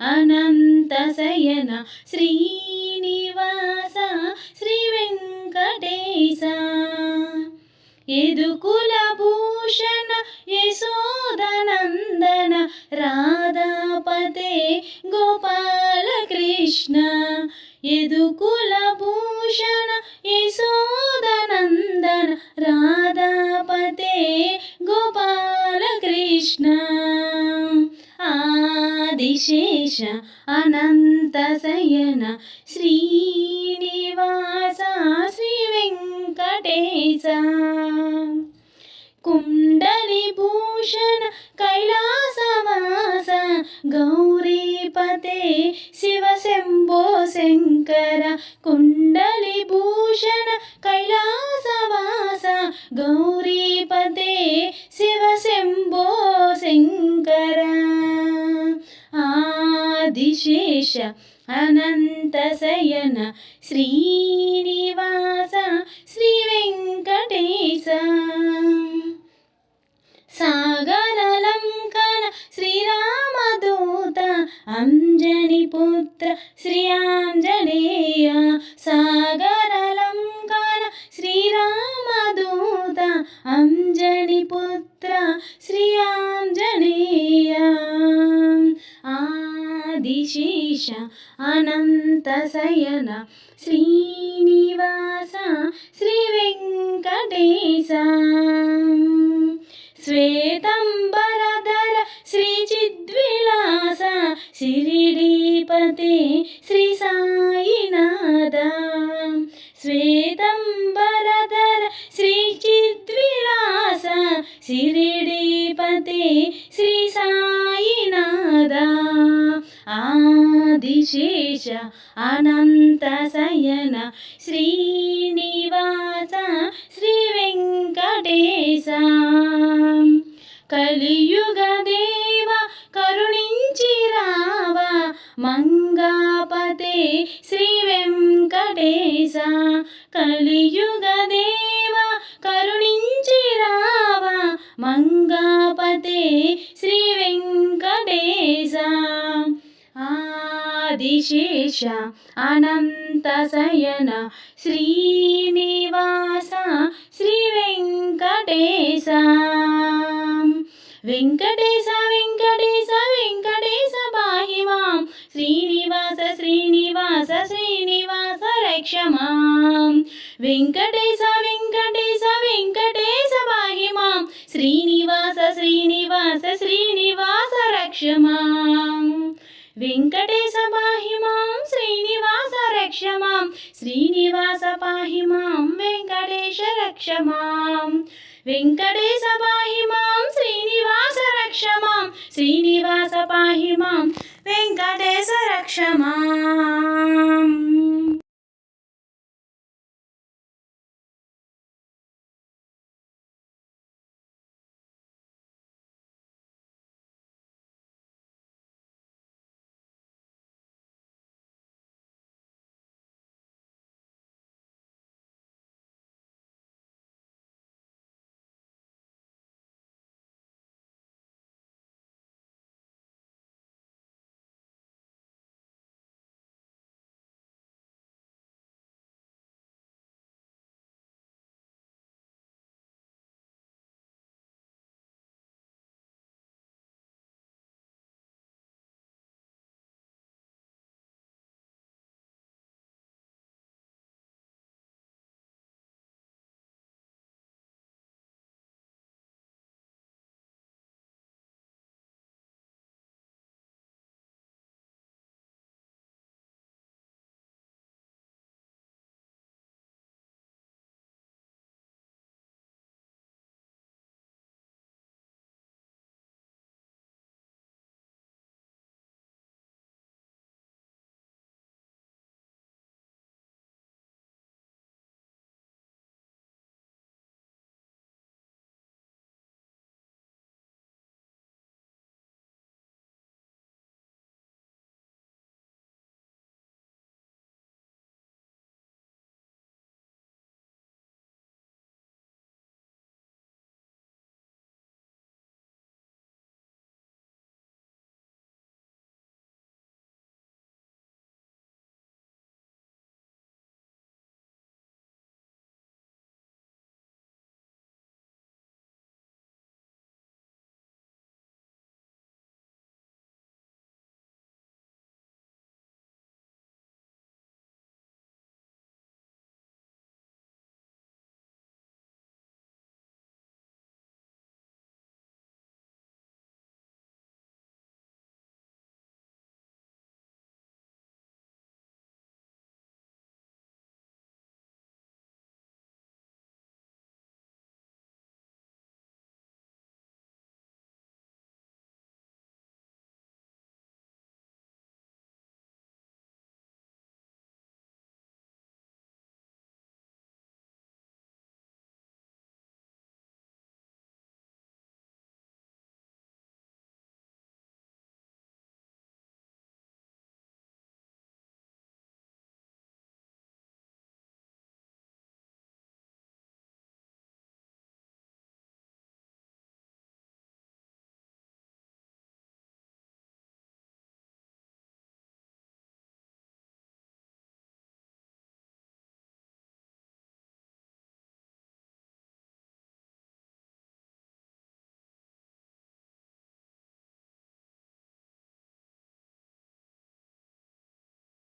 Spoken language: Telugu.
అనంతశయన శ్రీనివాస శ్రీ వెంకటేశ. ఎదుకుల భూషణ యశోదనందన రాధాపతే గోపాలకృష్ణ. ఎదుకుల భూషణ యశోదనందన రాధాపతే గోపాలకృష్ణ. విశేష అనంత శయన శ్రీనివాస శ్రీ వెంకటేశ. కుండలి భూషణ కైలాసవాస గౌరీపతే శివ శంభో శంకర. కుండలి భూషణ కైలాసవాస ఆదిశేష అనంత శయన శ్రీనివాస శ్రీ వెంకటేశ సాగరలంకన శ్రీరామదూత అంజని పుత్ర శ్రీయా ఆదిశేష అనంత శయన శ్రీనివాస శ్రీ వెంకటేశ శ్వేతంబరధర శ్రీ చిద్విలాస శిరిడీపతి శ్రీ సాయినాథ విశేష అనంత శయన శ్రీనివాస శ్రీ వెంకటేశ కలియుగ దేవ కరుణించి రావ మంగాపతే శ్రీ వెంకటేశ కలియుగ దేవ కరుణించి రావ మంగాపతే ఆదిశేష అనంత శయన శ్రీనివాస శ్రీ వెంకటేశ. వెంకటేశ వెంకటేశ వెంకటేశ పాహి మాం శ్రీనివాస శ్రీనివాస శ్రీనివాస రక్ష మాం వెంకటేశ వెంకటేశ వెంకటేశ పాహి మాం శ్రీనివాస శ్రీనివాస శ్రీనివాస రక్ష మాం వెంకటేశ పాహి మాం శ్రీనివాస రక్ష మాం శ్రీనివాస పాహి మాం వెంకటేశ రక్ష మాం వెంకటేశ పాహి మాం శ్రీనివాస రక్ష మాం శ్రీనివాస పాహి మాం వెంకటేశ రక్ష మాం